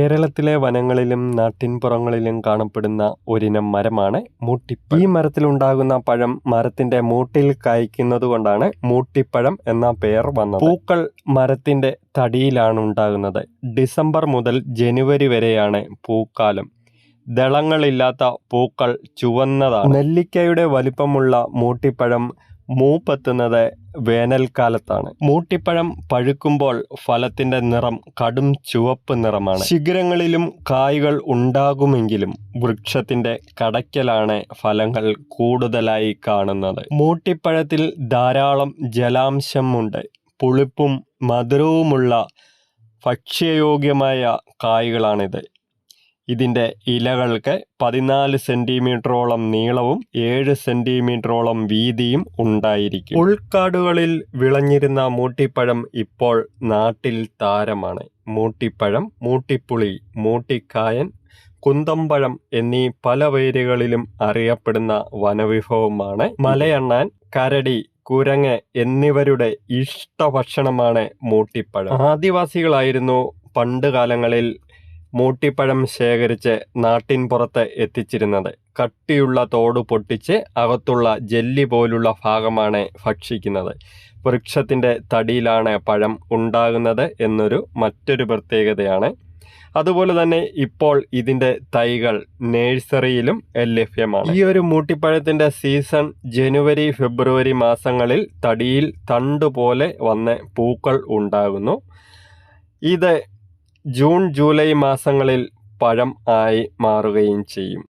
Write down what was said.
കേരളത്തിലെ വനങ്ങളിലും നാട്ടിൻപുറങ്ങളിലും കാണപ്പെടുന്ന ഒരിനം മരമാണ് മൂട്ടിപ്പഴം. ഈ മരത്തിലുണ്ടാകുന്ന പഴം മരത്തിന്റെ മൂട്ടിൽ കായ്ക്കുന്നത് കൊണ്ടാണ് മൂട്ടിപ്പഴം എന്ന പേർ വന്നത്. പൂക്കൾ മരത്തിന്റെ തടിയിലാണ് ഉണ്ടാകുന്നത്. ഡിസംബർ മുതൽ ജനുവരി വരെയാണ് പൂക്കാലം. ദളങ്ങളില്ലാത്ത പൂക്കൾ ചുവന്നതാണ്. നെല്ലിക്കയുടെ വലിപ്പമുള്ള മൂട്ടിപ്പഴം മൂപ്പെത്തുന്നത് വേനൽക്കാലത്താണ്. മൂട്ടിപ്പഴം പഴുക്കുമ്പോൾ ഫലത്തിന്റെ നിറം കടും ചുവപ്പ് നിറമാണ്. ശിഖരങ്ങളിലും കായ്കൾ ഉണ്ടാകുമെങ്കിലും വൃക്ഷത്തിന്റെ കടയ്ക്കലാണ് ഫലങ്ങൾ കൂടുതലായി കാണുന്നത്. മൂട്ടിപ്പഴത്തിൽ ധാരാളം ജലാംശം ഉണ്ട് പുളിപ്പും മധുരവുമുള്ള ഭക്ഷ്യയോഗ്യമായ കായ്കളാണിത്. ഇതിന്റെ ഇലകൾക്ക് പതിനാല് സെന്റിമീറ്ററോളം നീളവും ഏഴ് സെന്റിമീറ്ററോളം വീതിയും ഉണ്ടായിരിക്കും. ഉൾക്കാടുകളിൽ വിളഞ്ഞിരുന്ന മൂട്ടിപ്പഴം ഇപ്പോൾ നാട്ടിൽ താരമാണ്. മൂട്ടിപ്പഴം മൂട്ടിപ്പുളി മൂട്ടിക്കായൻ കുന്തമ്പഴം എന്നീ പല പേരുകളിലും അറിയപ്പെടുന്ന വനവിഭവമാണ്. മലയണ്ണാൻ കരടി കുരങ്ങ് എന്നിവരുടെ ഇഷ്ട ഭക്ഷണമാണ് മൂട്ടിപ്പഴം. ആദിവാസികളായിരുന്നു പണ്ട് കാലങ്ങളിൽ മൂട്ടിപ്പഴം ശേഖരിച്ച് നാട്ടിൻപുറത്ത് എത്തിച്ചിരുന്നത്. കട്ടിയുള്ള തോട് പൊട്ടിച്ച് അകത്തുള്ള ജെല്ലി പോലുള്ള ഭാഗമാണ് ഭക്ഷിക്കുന്നത്. വൃക്ഷത്തിന്റെ തടിയിലാണ് പഴം ഉണ്ടാകുന്നത് എന്നൊരു മറ്റൊരു പ്രത്യേകതയാണ്. അതുപോലെ തന്നെ ഇപ്പോൾ ഇതിന്റെ തൈകൾ നേഴ്സറിയിലും ലഭ്യമാണ്. ഈ ഒരു മൂട്ടിപ്പഴത്തിന്റെ സീസൺ ജനുവരി ഫെബ്രുവരി മാസങ്ങളിൽ തടിയിൽ തണ്ടുപോലെ വന്ന് പൂക്കൾ ഉണ്ടാകുന്നു. ഇത് ജൂൺ ജൂലൈ മാസങ്ങളിൽ പഴം ആയി മാറുകയും ചെയ്യും.